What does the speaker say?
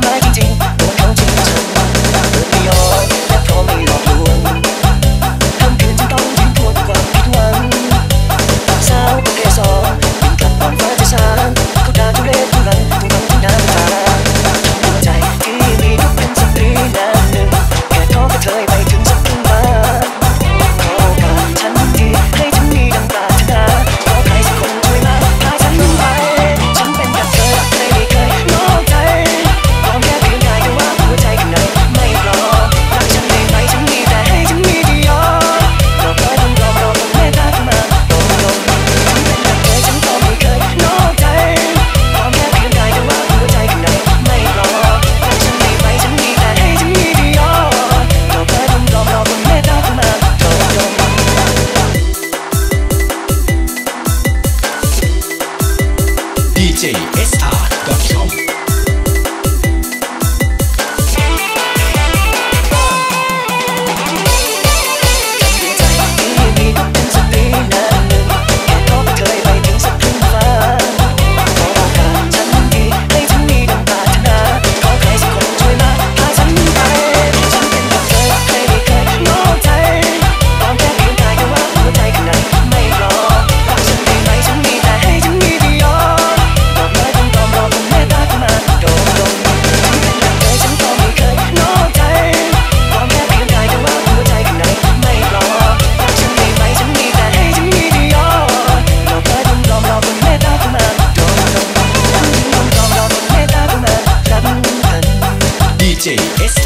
말인지. 모르겠지만 got something. DJ.